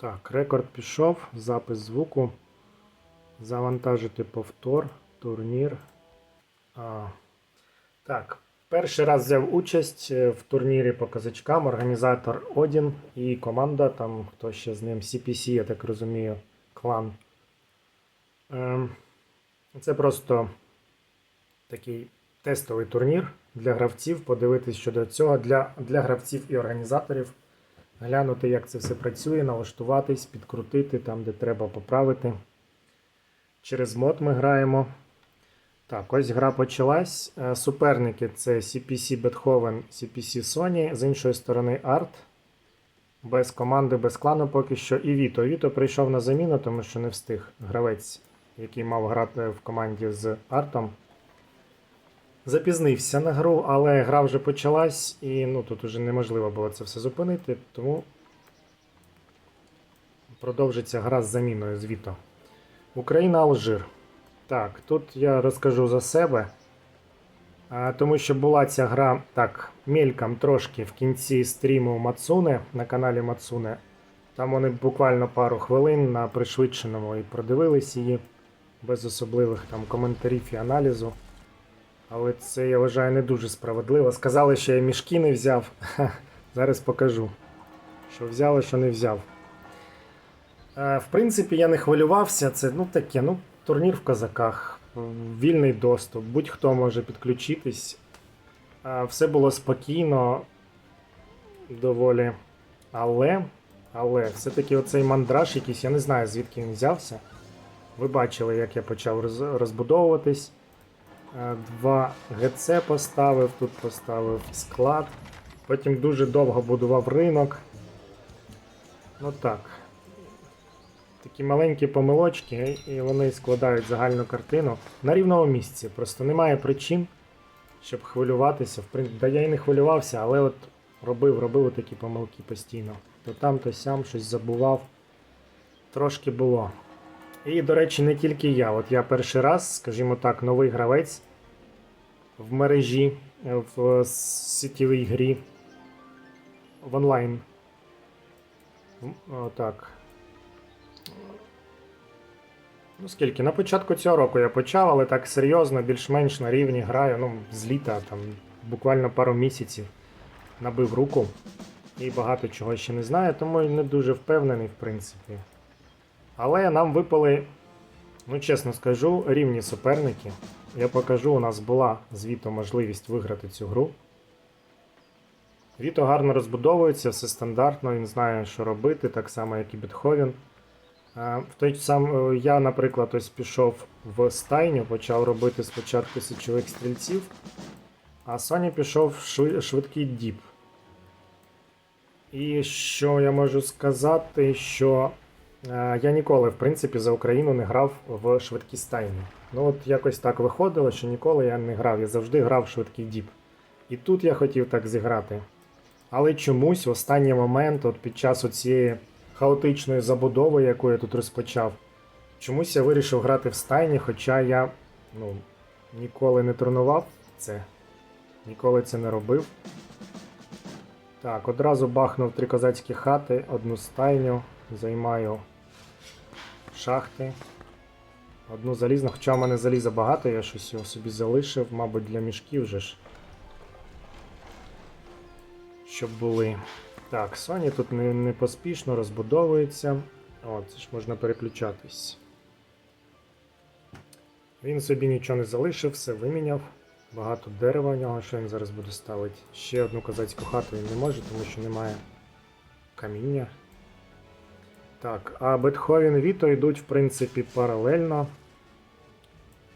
Так, рекорд пішов, запис звуку. Завантажити повтор, турнір. А, так, перший раз взяв участь е, в турнірі по казачкам. Організатор Одін і команда, там хто ще з ним, CPC, я так розумію, клан. Ем, це просто такий тестовий турнір для гравців. Подивитись щодо цього для, для гравців і організаторів. Глянути, як це все працює, налаштуватись, підкрутити там, де треба поправити. Через мод ми граємо. Так, ось гра почалась. Е, Суперники це CPC Beethoven, CPC Sony, з іншої сторони Art. Без команди, без клану поки що. І Віто. Віто прийшов на заміну, тому що не встиг гравець, який мав грати в команді з Артом. Запізнився на гру, але гра вже почалась, і ну, тут вже неможливо було це все зупинити, тому продовжиться гра з заміною з Віто. Україна Алжир. Так, тут я розкажу за себе. А, тому що була ця гра так, мельком трошки в кінці стріму Мацуне на каналі Мацуне. Там вони буквально пару хвилин на пришвидшеному і продивились її без особливих там коментарів і аналізу. Але це я вважаю не дуже справедливо. Сказали, що я мішки не взяв. Ха, Зараз покажу. Що взяв, а що не взяв. Е, В принципі, я не хвилювався. Це ну таке, ну, турнір в казаках, вільний доступ, будь-хто може підключитись. Е, Все було спокійно, доволі. Але, але все-таки оцей мандраж якийсь, я не знаю, звідки він взявся. Ви бачили, як я почав розбудовуватись. Е, Два ГЦ поставив, тут поставив склад. Потім дуже довго будував ринок. Ну так. Такі маленькі помилочки, і вони складають загальну картину на рівному місці. Просто немає причин, щоб хвилюватися. Да я і не хвилювався, але от робив, робив такі помилки постійно. То там, то сям щось забував. Трошки було. І, до речі, не тільки я. От я перший раз, скажімо так, новий гравець в мережі, е, в сітєвій грі, в онлайн. Отак. Ну, скільки? На початку цього року я почав, але так серйозно, більш-менш на рівні граю. Ну, з літа, там, буквально пару місяців набив руку. І багато чого ще не знаю, тому не дуже впевнений, в принципі. Але нам випали, ну чесно скажу, рівні суперники. Я покажу, у нас була звіто можливість виграти цю гру. Віто гарно розбудовується, все стандартно, він знає, що робити, так само, як і Бетховен. В той сам е, я, наприклад, ось пішов в стайню, почав робити спочатку січових стрільців, а Соня пішов в швидкий діп. І що я можу сказати, що я ніколи, в принципі, за Україну не грав в швидкі стайні. Ну от якось так виходило, що ніколи я не грав. Я завжди грав в швидкий діп. І тут я хотів так зіграти. Але чомусь в останній момент, от під час цієї хаотичної забудови, яку я тут розпочав, чомусь я вирішив грати в стайні, хоча я ну, ніколи не тренував це, ніколи це не робив. Так, одразу бахнув три козацькі хати, одну стайню, займаю шахти. Одну залізну, хоча в мене заліза багато, я щось його собі залишив, мабуть, для мішків вже ж. Щоб були. Так, Sony тут не, не поспішно розбудовується. О, це ж можна переключатись. Він собі нічого не залишив, все виміняв. Багато дерева у нього, що він зараз буде ставити. Ще одну козацьку хату він не може, тому що немає каміння. Так, а Бетховен і Віто йдуть, в принципі, паралельно.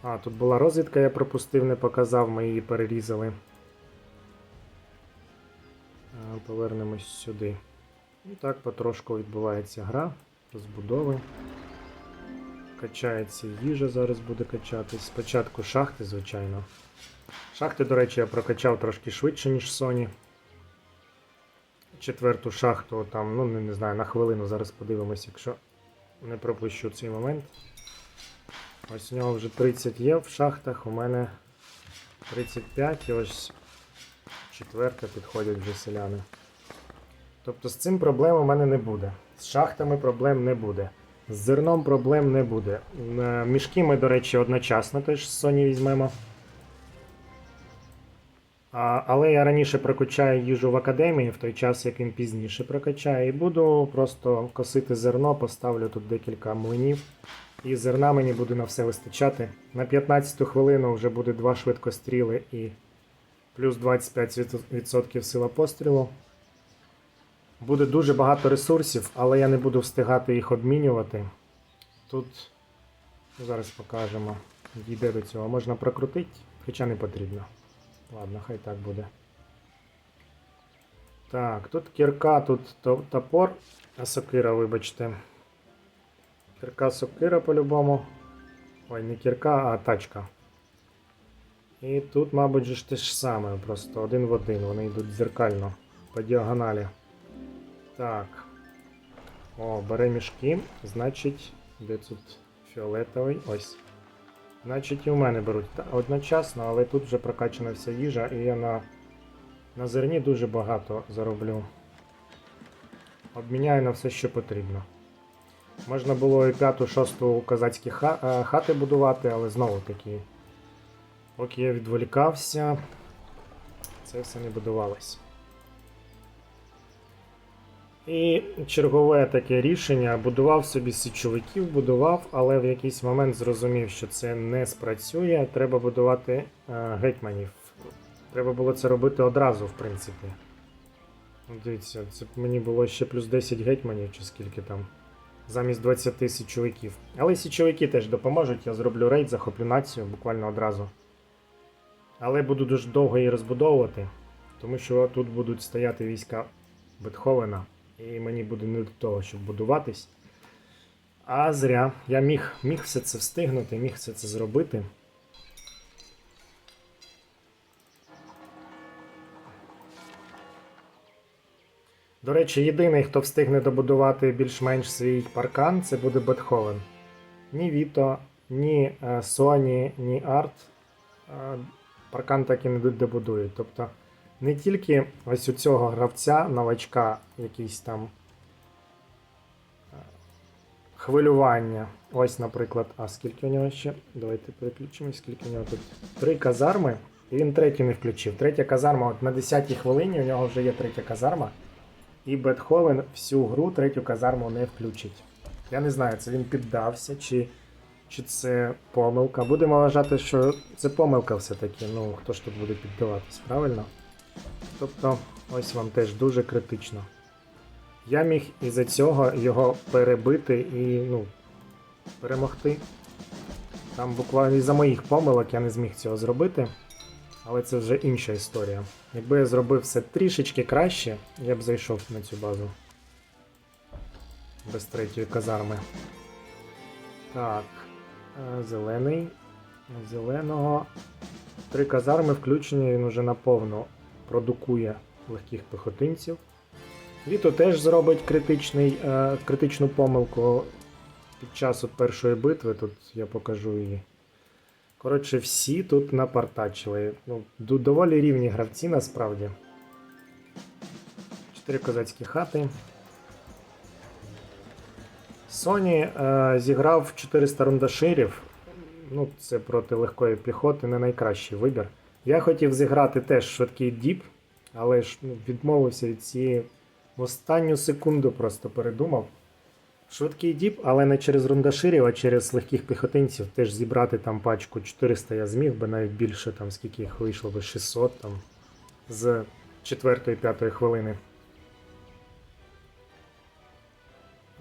А, тут була розвідка, я пропустив, не показав, ми її перерізали. Повернемось сюди. І так потрошку відбувається гра, розбудови. Качається їжа, зараз буде качатись. Спочатку шахти, звичайно. Шахти, до речі, я прокачав трошки швидше, ніж Sony. Четверту шахту там, ну не, знаю, на хвилину зараз подивимось, якщо не пропущу цей момент. Ось у нього вже 30 є в шахтах, у мене 35 і ось четверта підходять вже селяни. Тобто з цим проблем у мене не буде. З шахтами проблем не буде. З зерном проблем не буде. Мішки ми, до речі, одночасно теж з Sony візьмемо. Але я раніше прокачаю їжу в академії, в той час, як він пізніше прокачає, і буду просто косити зерно, поставлю тут декілька млинів. І зерна мені буде на все вистачати. На 15 хвилину вже буде два швидкостріли і плюс 25% сила пострілу. Буде дуже багато ресурсів, але я не буду встигати їх обмінювати. Тут зараз покажемо. Дійде до цього. Можна прокрутити, хоча не потрібно. Ладно, хай так буде. Так, тут кірка, тут топор, а сокира, вибачте. Кірка сокира по-любому. Ой, не кірка, а тачка. І тут, мабуть, ж те ж саме, просто один в один. Вони йдуть дзеркально по діагоналі. Так. О, бере мішки. Значить, де тут фіолетовий? Ось. Значить, і в мене беруть одночасно, але тут вже прокачана вся їжа, і я на, на зерні дуже багато зароблю. Обміняю на все, що потрібно. Можна було і п'яту, шосту козацькі е, хати будувати, але знову таки, поки я відволікався, це все не будувалось. І чергове таке рішення. Будував собі січовиків, будував, але в якийсь момент зрозумів, що це не спрацює. Треба будувати е, гетьманів. Треба було це робити одразу, в принципі. Дивіться, це мені було ще плюс 10 гетьманів, чи скільки там, замість 20 січовиків. Але січовики теж допоможуть, я зроблю рейд, захоплю націю буквально одразу. Але буду дуже довго її розбудовувати, тому що тут будуть стояти війська Бетховена, і мені буде не до того, щоб будуватись. А зря. Я міг, міг все це встигнути, міг все це зробити. До речі, єдиний, хто встигне добудувати більш-менш свій паркан, це буде Бетховен. Ні Віто, ні е, Sony, ні Арт е, паркан так і не добудують. Тобто не тільки ось у цього гравця, новачка, якийсь там е, хвилювання. Ось, наприклад, а скільки у нього ще? Давайте переключимо, скільки у нього тут. Три казарми, і він третю не включив. Третя казарма, от на 10-й хвилині у нього вже є третя казарма. І Бетховен всю гру третю казарму не включить. Я не знаю, це він піддався, чи, чи це помилка. Будемо вважати, що це помилка все-таки. Ну, хто ж тут буде піддаватись, правильно? Тобто, ось вам теж дуже критично. Я міг із-за цього його перебити і ну, перемогти. Там буквально із-за моїх помилок я не зміг цього зробити. Але це вже інша історія. Якби я зробив все трішечки краще, я б зайшов на цю базу. Без третьої казарми. Так. е, Зелений. Зеленого. Три казарми включені, він уже наповно продукує легких пехотинців. Віто теж зробить критичний, е, критичну помилку під час першої битви. Тут я покажу її. Коротше, всі тут напартачили. Ну, доволі рівні гравці насправді. Чотири козацькі хати. Sony е, зіграв 400 рундаширів. Ну, це проти легкої піхоти не найкращий вибір. Я хотів зіграти теж швидкий діп, але ж ну, відмовився від цієї в останню секунду просто передумав. Швидкий діп, але не через рундаширів, а через легких піхотинців. Теж зібрати там пачку 400 я зміг би навіть більше, там скільки їх вийшло би 600 там з 4-5 хвилини.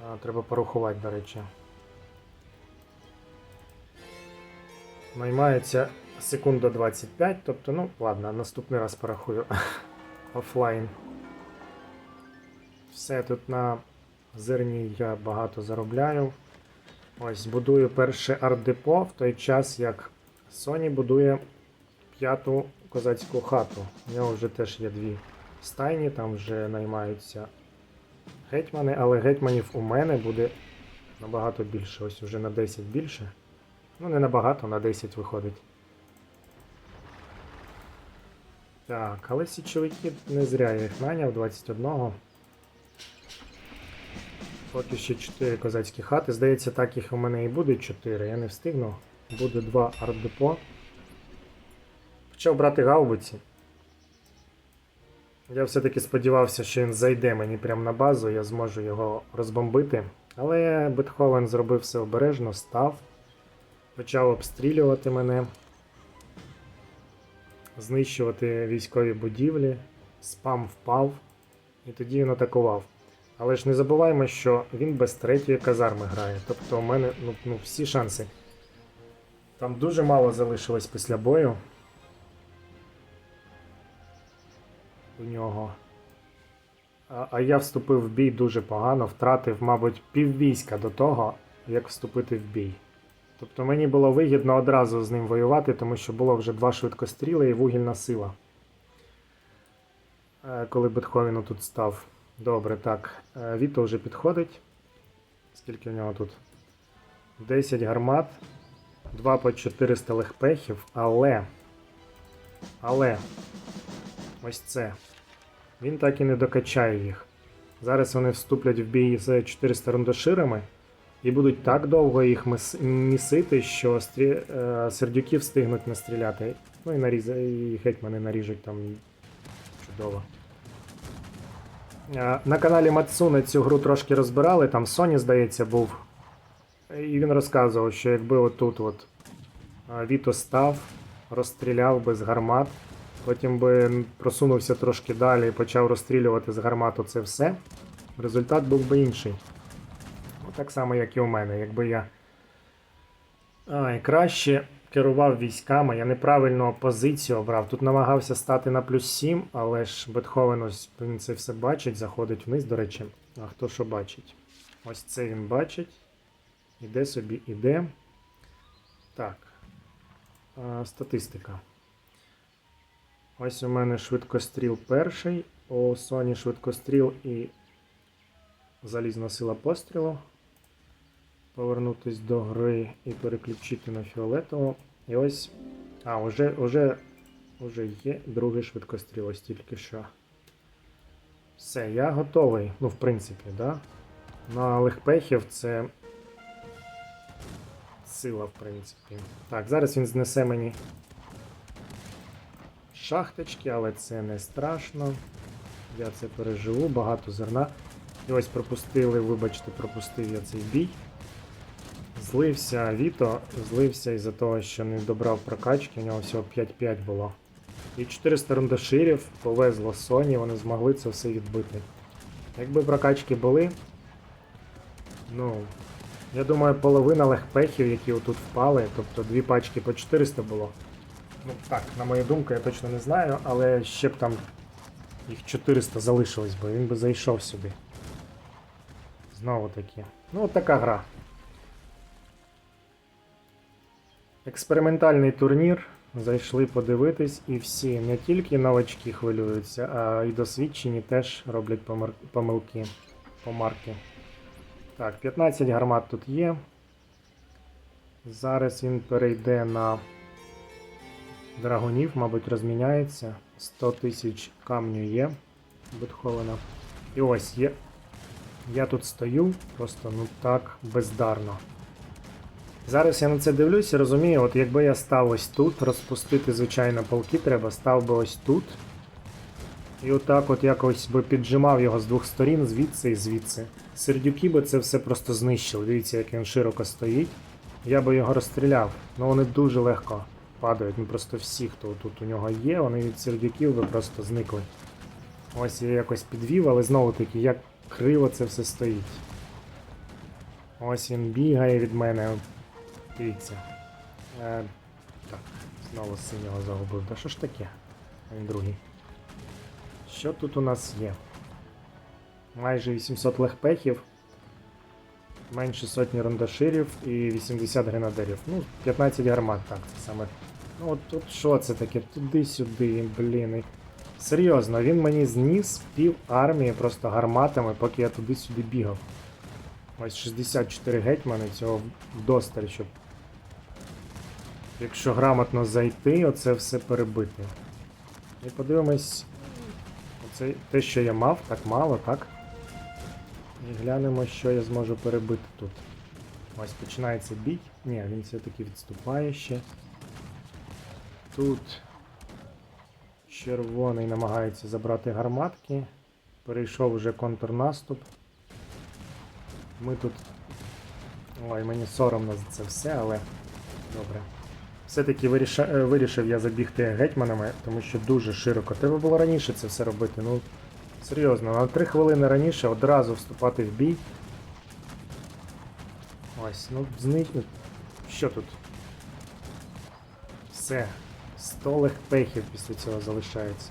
А, треба порахувати, до речі. Наймається секунда 25, тобто, ну, ладно, наступний раз порахую офлайн. Все тут на зерні я багато заробляю. Ось будую перше арт-депо в той час, як Sony будує п'яту козацьку хату. У нього вже теж є дві стайні, там вже наймаються гетьмани, але гетьманів у мене буде набагато більше. Ось вже на 10 більше. Ну, не набагато, на 10 виходить. Так, але січовики не зря я їх наняв 21. Поки ще 4 козацькі хати. Здається, так їх у мене і буде 4. Я не встигну. Буде 2 ардепо. Почав брати гаубиці. Я все-таки сподівався, що він зайде мені прямо на базу, я зможу його розбомбити. Але Бетховен зробив все обережно, став, почав обстрілювати мене, знищувати військові будівлі, спам впав, і тоді він атакував. Але ж не забуваємо, що він без третьої казарми грає. Тобто у мене ну, ну, всі шанси. Там дуже мало залишилось після бою. У нього. А, а я вступив в бій дуже погано, втратив, мабуть, піввійська до того, як вступити в бій. Тобто мені було вигідно одразу з ним воювати, тому що було вже два швидкостріли і вугільна сила. Е, Коли Бетховіну тут став. Добре, так. Е, Віто вже підходить. Скільки в нього тут? 10 гармат, 2 по 400 легпехів, але. Але. Ось це. Він так і не докачає їх. Зараз вони вступлять в бій з 400 рундоширами і будуть так довго їх місити, що стрі... е, сердюки встигнуть настріляти. Ну і наріз... і гетьмани наріжуть там чудово. Е, На каналі Мацуне цю гру трошки розбирали, там Sony, здається, був. І він розказував, що якби отут от е, Віто став, розстріляв без гармат, потім би просунувся трошки далі і почав розстрілювати з гармату це все, результат був би інший. Так само, як і у мене. Якби я Ай, краще керував військами, я неправильно позицію обрав. Тут намагався стати на плюс 7, але ж Бетховен ось він це все бачить, заходить вниз, до речі. А хто що бачить? Ось це він бачить. Іде собі, іде. Так. Статистика. Ось у мене швидкостріл перший. У Sony швидкостріл і залізна сила пострілу. Повернутись до гри і переключити на фіолетову. І ось. А, уже, уже, уже є другий швидкостріл, ось тільки що. Все, я готовий. Ну, в принципі, да? На легпехів це сила, в принципі. Так, зараз він знесе мені шахточки, але це не страшно. Я це переживу, багато зерна. І ось пропустили, вибачте, пропустив я цей бій. Злився Віто, злився із-за того, що не добрав прокачки, у нього всього 5-5 було. І 400 рундаширів повезло Sony, вони змогли це все відбити. Якби прокачки були, ну, я думаю, половина легпехів, які отут впали, тобто дві пачки по 400 було. Ну так, на мою думку, я точно не знаю, але ще б там їх 400 залишилось би, він би зайшов сюди. Знову таки. Ну, от така гра. Експериментальний турнір. Зайшли подивитись, і всі не тільки новачки хвилюються, а й досвідчені теж роблять помилки, помарки. Так, 15 гармат тут є. Зараз він перейде на драгунів, мабуть, розміняється. 100 тисяч камню є Бетховена. І ось є. Я тут стою, просто ну так бездарно. Зараз я на це дивлюся розумію, от якби я став ось тут, розпустити, звичайно, полки треба, став би ось тут. І отак от якось би піджимав його з двох сторін, звідси і звідси. Сердюки би це все просто знищили. Дивіться, як він широко стоїть. Я би його розстріляв. Ну вони дуже легко падають. Ну просто всі, хто тут у нього є, вони від сердюків би просто зникли. Ось я якось підвів, але знову таки, як криво це все стоїть. Ось він бігає від мене. Дивіться. Е, так, знову синього загубив. Та що ж таке? А він другий. Що тут у нас є? Майже 800 легпехів, менше сотні рундаширів і 80 гренадерів. Ну, 15 гармат, так, це саме. Ну от тут що це таке? Туди-сюди, блін. Серйозно, він мені зніс пів армії просто гарматами, поки я туди-сюди бігав. Ось 64 гетьмани цього вдосталь, щоб. Якщо грамотно зайти, оце все перебити. І подивимось. Оце те, що я мав, так мало, так? І глянемо, що я зможу перебити тут. Ось починається бій. Ні, він все-таки відступає ще. Тут червоний намагається забрати гарматки. Перейшов вже контрнаступ. Ми тут. Ой, мені соромно за це все, але добре. Все-таки е, вирішив я забігти гетьманами, тому що дуже широко. Треба було раніше це все робити. Ну, серйозно, на 3 хвилини раніше одразу вступати в бій. Ось, ну зникне. Що тут? Все. 100 легпехів після цього залишається.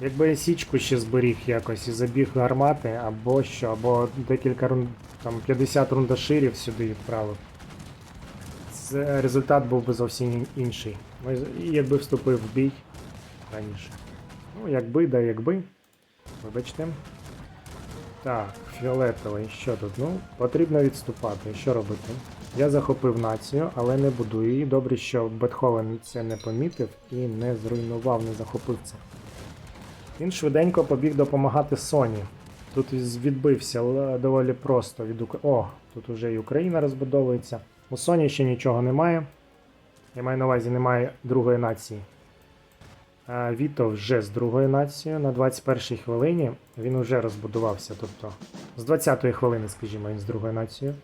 Якби я січку ще зберіг якось і забіг гармати, або що, або декілька рун... там 50 рундаширів сюди відправив. Результат був би зовсім інший. І якби вступив в бій раніше. Ну, якби, да якби. Вибачте. Так, фіолетовий, що тут? Ну, потрібно відступати. Що робити? Я захопив націю, але не буду її. Добре, що Бетховен це не помітив і не зруйнував, не захопив це. Він швиденько побіг допомагати Соні. Тут відбився доволі просто від. О, тут уже і Україна розбудовується. У Соні ще нічого немає. Я маю на увазі, немає другої нації. А Віто вже з другою нацією на 21-й хвилині він вже розбудувався. Тобто з 20-ї хвилини, скажімо, він з другою нацією.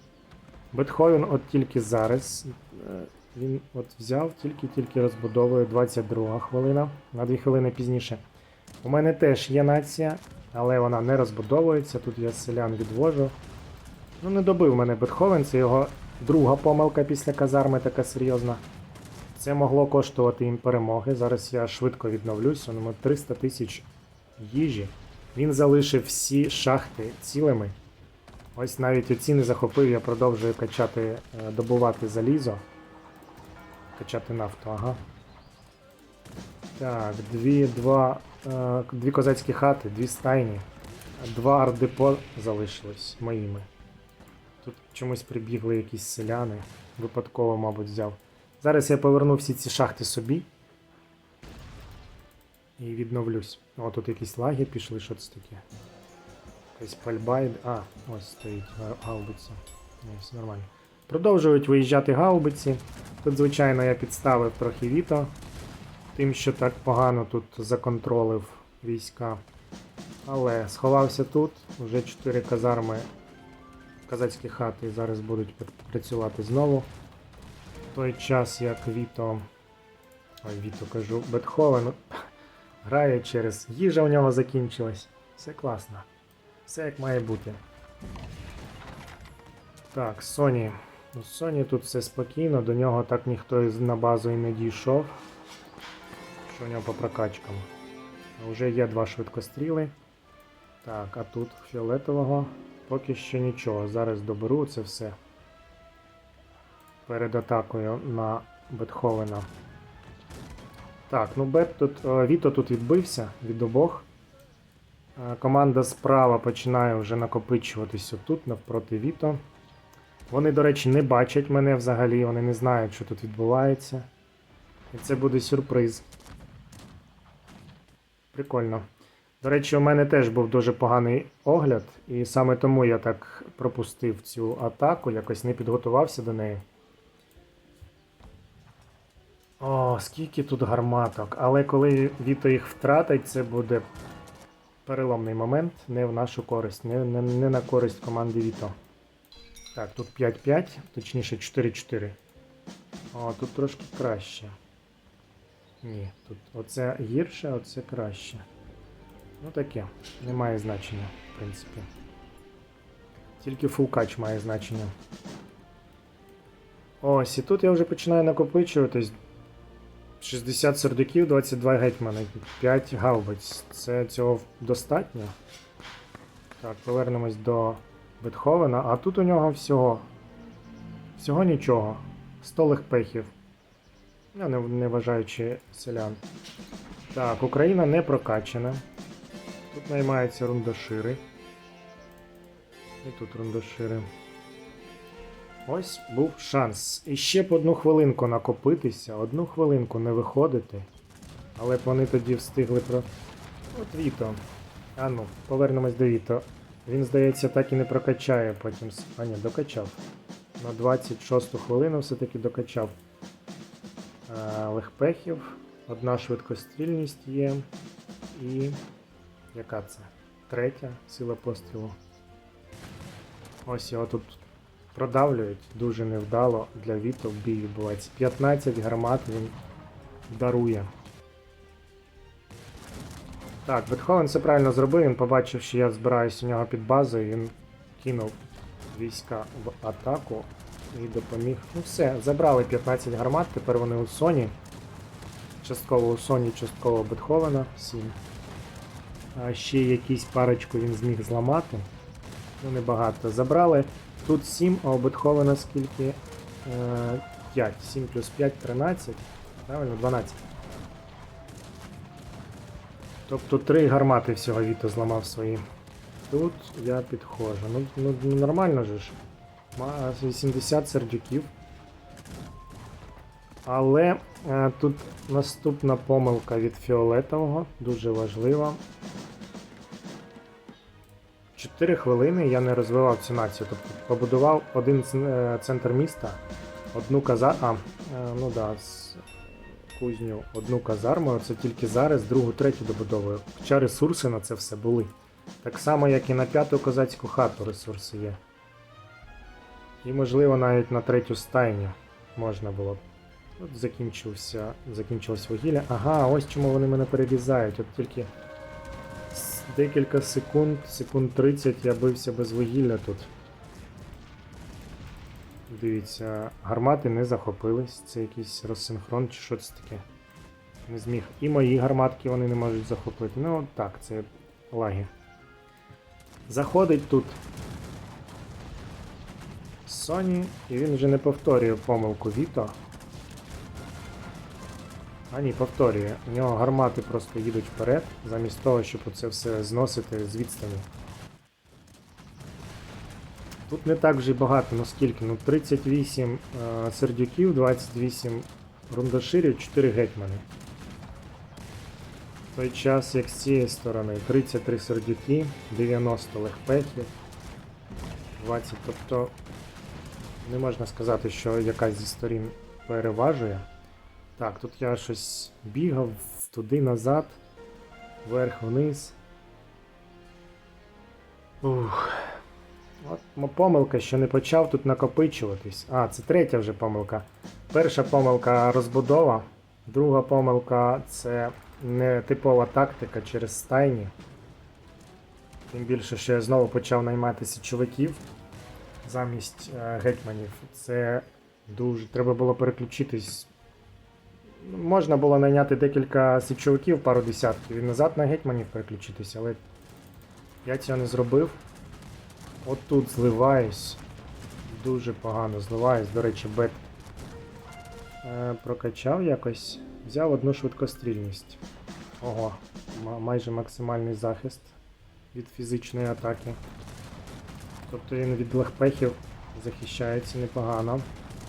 Бетховен от тільки зараз. е, Він от взяв, тільки-тільки розбудовує 22 хвилина, на 2 хвилини пізніше. У мене теж є нація, але вона не розбудовується. Тут я селян відвожу. Ну, не добив мене Бетховен, це його друга помилка після казарми така серйозна. Це могло коштувати їм перемоги. Зараз я швидко відновлюсь. У ньому 300 тисяч їжі. Він залишив всі шахти цілими. Ось навіть оці не захопив, я продовжую качати, е, добувати залізо. Качати нафту, ага. Так, дві, два, е, дві козацькі хати, дві стайні, два ардепо залишилось моїми. Тут чомусь прибігли якісь селяни. Випадково, мабуть, взяв. Зараз я поверну всі ці шахти собі. І відновлюсь. О, тут якісь лаги пішли, що це таке? Якась пальба. А, ось стоїть га- гаубиця. Ні, все нормально. Продовжують виїжджати гаубиці. Тут, звичайно, я підставив трохи віто. Тим, що так погано тут законтролив війська. Але сховався тут. Вже 4 казарми казацькі хати зараз будуть працювати знову. В той час, як Віто. Ой, Віто кажу, Бетховен грає через їжа у нього закінчилась. Все класно. Все як має бути. Так, Соні. У Соні тут все спокійно, до нього так ніхто на базу і не дійшов. Що у нього по прокачкам? Вже є два швидкостріли. Так, а тут фіолетового поки що нічого. Зараз доберу це все перед атакою на Бетховена. Так, ну Бет тут. е, Віто тут відбився від обох. Е, Команда справа починає вже накопичуватись отут, навпроти Віто. Вони, до речі, не бачать мене взагалі, вони не знають, що тут відбувається. І це буде сюрприз. Прикольно. До речі, у мене теж був дуже поганий огляд, і саме тому я так пропустив цю атаку, якось не підготувався до неї. О, скільки тут гарматок. Але коли Віто їх втратить, це буде переломний момент не в нашу користь, не, не, не на користь команди Віто. Так, тут 5-5, точніше 4-4. О, тут трошки краще. Ні, тут оце гірше, оце краще. Ну таке, не має значення, в принципі. Тільки фулкач має значення. Ось, і тут я вже починаю накопичуватись. 60 сердюків, 22 гетьмани, 5 гаубиць. Це цього достатньо. Так, повернемось до Бетховена, а тут у нього всього. Всього нічого. 100 легпехів. Ну, не, не вважаючи селян. Так, Україна не прокачана. Тут наймаються рундашири. І тут рундашири. Ось був шанс. І ще б одну хвилинку накопитися, одну хвилинку не виходити. Але б вони тоді встигли про. От Віто. А ну, повернемось до Віто. Він, здається, так і не прокачає потім. А ні, докачав. На 26 хвилину все-таки докачав. Е, легпехів. Одна швидкострільність є. І. Яка це? Третя сила пострілу. Ось його тут продавлюють дуже невдало для Віто в бій відбувається. 15 гармат він дарує. Так, Бетховен все правильно зробив, він побачив, що я збираюсь у нього під базою, він кинув війська в атаку і допоміг. Ну все, забрали 15 гармат, тепер вони у Соні. Частково у Соні, частково Бетховена. 7. А ще якісь парочку він зміг зламати. Ну, небагато. Забрали. Тут 7, а у Бетховена скільки? Е, 5. 7 плюс 5 13. Правильно, 12. Тобто 3 гармати всього Віто зламав свої. Тут я підходжу. Ну, ну, ну нормально же ж. 80 сердюків. Але е, тут наступна помилка від фіолетового, дуже важлива. 4 хвилини я не розвивав цю націю. Тобто побудував один е, центр міста, одну казарму. А, е, ну да, з кузню одну казарму, це тільки зараз, другу, третю добудовую. Хоча ресурси на це все були. Так само, як і на п'яту козацьку хату ресурси є. І, можливо, навіть на третю стайню можна було б. От закінчився, закінчилось вугілля. Ага, ось чому вони мене перерізають. От тільки декілька секунд, секунд 30 я бився без вугілля тут. Дивіться, гармати не захопились. Це якийсь розсинхрон чи що це таке. Не зміг. І мої гарматки вони не можуть захопити. Ну так, це лаги. Заходить тут Sony, і він вже не повторює помилку Віто. А ні, повторює. У нього гармати просто їдуть вперед, замість того, щоб це все зносити з відстані. Тут не так вже багато, ну скільки? Ну 38 е, сердюків, 28 рундаширів, 4 гетьмани. В той час, як з цієї сторони 33 сердюки, 90 легпехів, 20. Тобто не можна сказати, що якась зі сторін переважує. Так, тут я щось бігав туди-назад, вверх-вниз. Ух. От помилка, що не почав тут накопичуватись. А, це третя вже помилка. Перша помилка розбудова. Друга помилка це не типова тактика через стайні. Тим більше, що я знову почав наймати січовиків замість е, гетьманів. Це дуже. Треба було переключитись. Можна було найняти декілька січовиків, пару десятків і назад на гетьманів переключитись, але я цього не зробив. От тут зливаюсь. Дуже погано зливаюсь. До речі, бет е, прокачав якось. Взяв одну швидкострільність. Ого, майже максимальний захист від фізичної атаки. Тобто він від легпехів захищається непогано.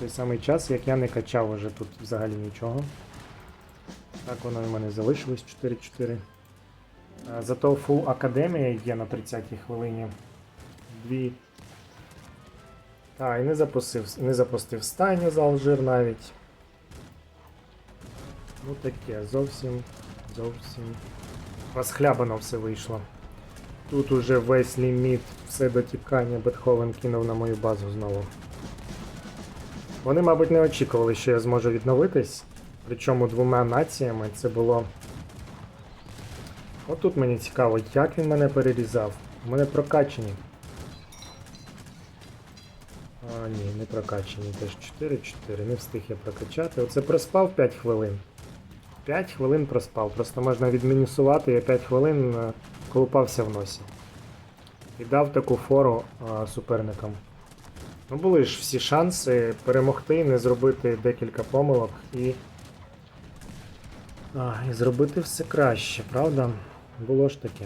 Той самий час, як я не качав уже тут взагалі нічого. Так воно в мене залишилось 4-4. Е, Зато фул академія є на 30-й хвилині. Дві. Так, і не запустив, не запустив стайню за Алжир навіть. Ну таке, зовсім, зовсім. Розхлябано все вийшло. Тут уже весь ліміт, все дотікання Бетховен кинув на мою базу знову. Вони, мабуть, не очікували, що я зможу відновитись. Причому двома націями це було. Отут мені цікаво, як він мене перерізав. У мене прокачані. А, ні, не прокачані. Теж 4-4. Не встиг я прокачати. Оце проспав 5 хвилин. 5 хвилин проспав. Просто можна відмінусувати, я 5 хвилин е, колупався в носі. І дав таку фору а, суперникам. Ну, були ж всі шанси перемогти, не зробити декілька помилок і. А, і зробити все краще, правда? Було ж таке.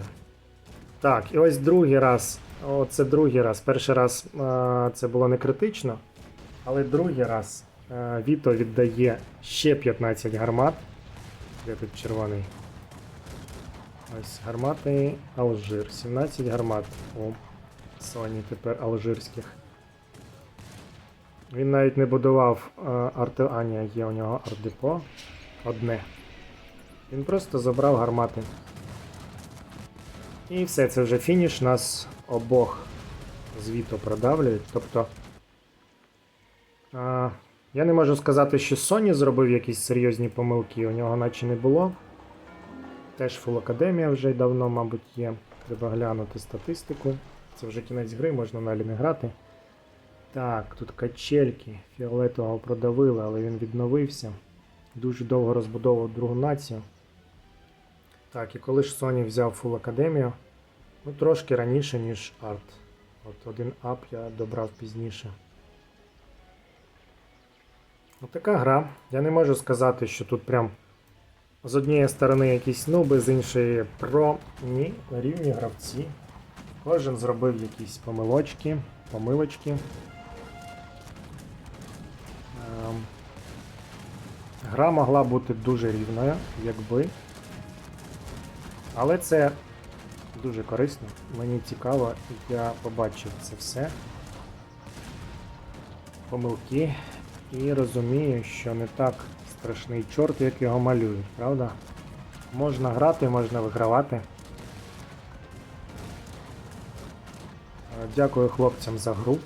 Так, і ось другий раз. О, це другий раз. Перший раз а, це було не критично, але другий раз а, Віто віддає ще 15 гармат. Де тут червоний? Ось гармати Алжир. 17 гармат. О, Sony тепер алжирських. Він навіть не будував е, арти... А, ні, є у нього ардепо. Одне. Він просто забрав гармати. І все, це вже фініш. Нас обох звіту продавлюють. Тобто. А, я не можу сказати, що Sony зробив якісь серйозні помилки, у нього наче не було. Теж Full Академія вже давно, мабуть, є. Треба глянути статистику. Це вже кінець гри, можна далі не грати. Так, тут качельки. Фіолетового продавили, але він відновився. Дуже довго розбудовував другу націю. Так, і коли ж Sony взяв Full Академію, ну трошки раніше, ніж Арт. От один ап я добрав пізніше. От така гра. Я не можу сказати, що тут прям з однієї сторони якісь нуби, з іншої про. Ні, рівні гравці. Кожен зробив якісь помилочки, помилочки. Гра могла бути дуже рівною, якби. Але це дуже корисно. Мені цікаво, я побачив це все. Помилки. І розумію, що не так страшний чорт, як його малюють, правда? Можна грати, можна вигравати. Е, Дякую хлопцям за гру.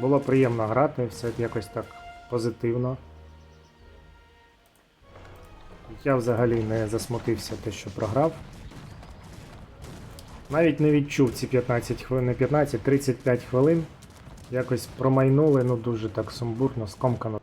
Було приємно грати, все якось так позитивно. Я взагалі не засмутився те, що програв. Навіть не відчув ці 15 хвилин, не 15, 35 хвилин. Якось промайнули, ну дуже так сумбурно, скомкано.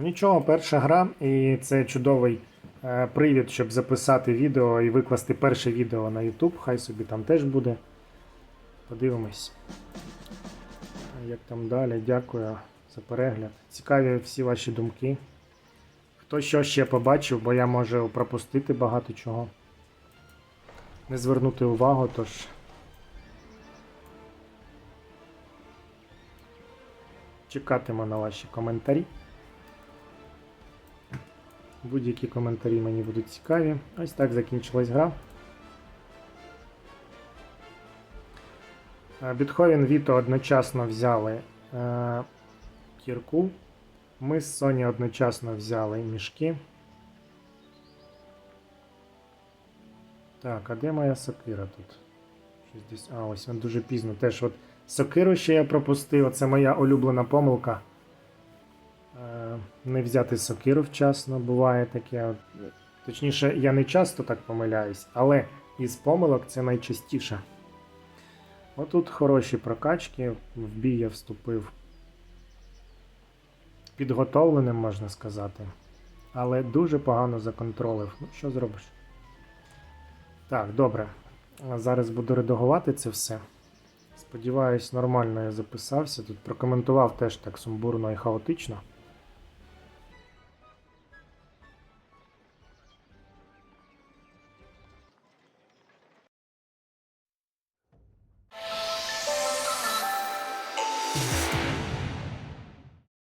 Нічого, перша гра, і це чудовий е, привід, щоб записати відео і викласти перше відео на YouTube. Хай собі там теж буде. Подивимось. Як там далі, дякую за перегляд. Цікаві всі ваші думки. Хто що ще побачив, бо я можу пропустити багато чого. Не звернути увагу, тож. Чекатиму на ваші коментарі. Будь-які коментарі мені будуть цікаві. Ось так закінчилась гра. Бітховен Віто одночасно взяли е, кірку. Ми з Sony одночасно взяли мішки. Так, а де моя сокира тут? Щось десь- А, ось він дуже пізно. Теж от сокиру ще я пропустив. Це моя улюблена помилка. Не взяти сокиру вчасно, буває таке. Точніше, я не часто так помиляюсь, але із помилок це найчастіше. Отут хороші прокачки, в бій я вступив підготовленим, можна сказати. Але дуже погано законтролив. Ну, що зробиш? Так, добре. Зараз буду редагувати це все. Сподіваюсь, нормально я записався. Тут прокоментував теж так сумбурно і хаотично.